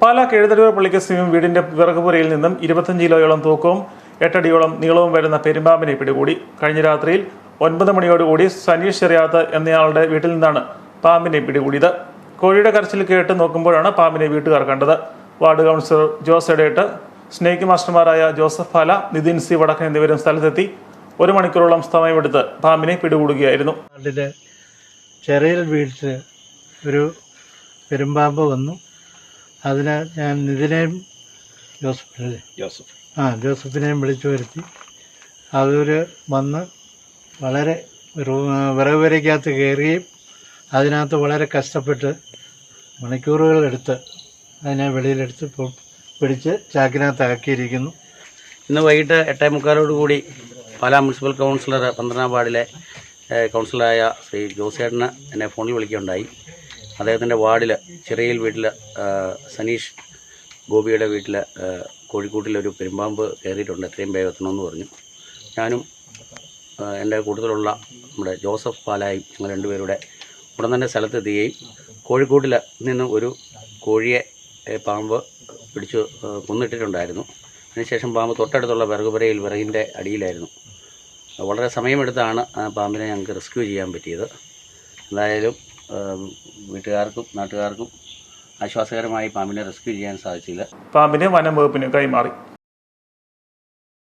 പാലാ പള്ളിക്ക് സമീപം വീടിന്റെ വിറകുപുരയിൽ നിന്നും ഇരുപത്തഞ്ച് കിലോയോളം തൂക്കവും എട്ടടിയോളം നീളവും വരുന്ന പെരുമ്പാമ്പിനെ പിടികൂടി. കഴിഞ്ഞ രാത്രിയിൽ ഒൻപത് മണിയോടുകൂടി സനീഷ് ചെറിയാത്ത് എന്നയാളുടെ വീട്ടിൽ നിന്നാണ് പാമ്പിനെ പിടികൂടിയത്. കോഴിയുടെ കരച്ചിൽ കേട്ട് നോക്കുമ്പോഴാണ് പാമ്പിനെ വീട്ടുകാർ കണ്ടത്. Ward councillor Jose Edettu snake മാസ്റ്റർമാരായ Joseph Pala Nithin C Vadakkan എന്നിവരും സ്ഥലത്തെത്തി ഒരു മണിക്കൂറോളം സമയമെടുത്ത് പാമ്പിനെ പിടികൂടുകയായിരുന്നു. ചെറിയ വീട്ടിൽ ഒരു പെരുമ്പാമ്പ് വന്നു. അതിന് ഞാൻ നിതിനെയും ജോസഫിനെ ജോസഫ്. ആ ജോസഫിനെയും വിളിച്ചു വരുത്തി. അവർ വന്ന് വളരെ വിറക് വരയ്ക്കകത്ത് കയറുകയും അതിനകത്ത് വളരെ കഷ്ടപ്പെട്ട് മണിക്കൂറുകളെടുത്ത് അതിനെ വെളിയിലെടുത്ത് പിടിച്ച് ചാക്കിനകത്ത് ആക്കിയിരിക്കുന്നു ഇന്ന് വൈകിട്ട് എട്ടേ മുക്കാലോട് കൂടി പാലാ മുനിസിപ്പൽ കൗൺസിലർ പന്ത്രണ്ടാം വാർഡിലെ കൗൺസിലറായ ശ്രീ ജോസേട്ടന് എന്നെ ഫോണിൽ വിളിക്കുകയുണ്ടായി. അദ്ദേഹത്തിന്റെ വാർഡിൽ ചെറിയ വീട്ടിൽ സനീഷ് ഗോപിയുടെ വീട്ടിൽ കോഴിക്കോട്ടിലൊരു പെരുമ്പാമ്പ് കയറിയിട്ടുണ്ട്. എത്രയും വേഗം എത്തണമെന്ന് പറഞ്ഞു. ഞാനും എന്റെ കൂട്ടത്തിലുള്ള നമ്മുടെ ജോസഫ് പാലായി ഞങ്ങൾ രണ്ടുപേരുടെ ഉടൻ തന്നെ സ്ഥലത്തെത്തുകയും കോഴിക്കോട്ടിൽ നിന്ന് ഒരു കോഴിയെ പാമ്പ് പിടിച്ച് കൊന്നിട്ടിട്ടുണ്ടായിരുന്നു. അതിനുശേഷം പാമ്പ് തൊട്ടടുത്തുള്ള വിറകുപുരയിൽ വിറകിന്റെ അടിയിലായിരുന്നു. വളരെ സമയമെടുത്താണ് പാമ്പിനെ ഞങ്ങൾക്ക് റെസ്ക്യൂ ചെയ്യാൻ പറ്റിയത്. എന്തായാലും വീട്ടുകാർക്കും നാട്ടുകാർക്കും ആശ്വാസകരമായി പാമ്പിനെ റെസ്ക്യൂ ചെയ്യാൻ സാധിച്ചില്ല. പാമ്പിനെ വനം വകുപ്പിന് കൈമാറി.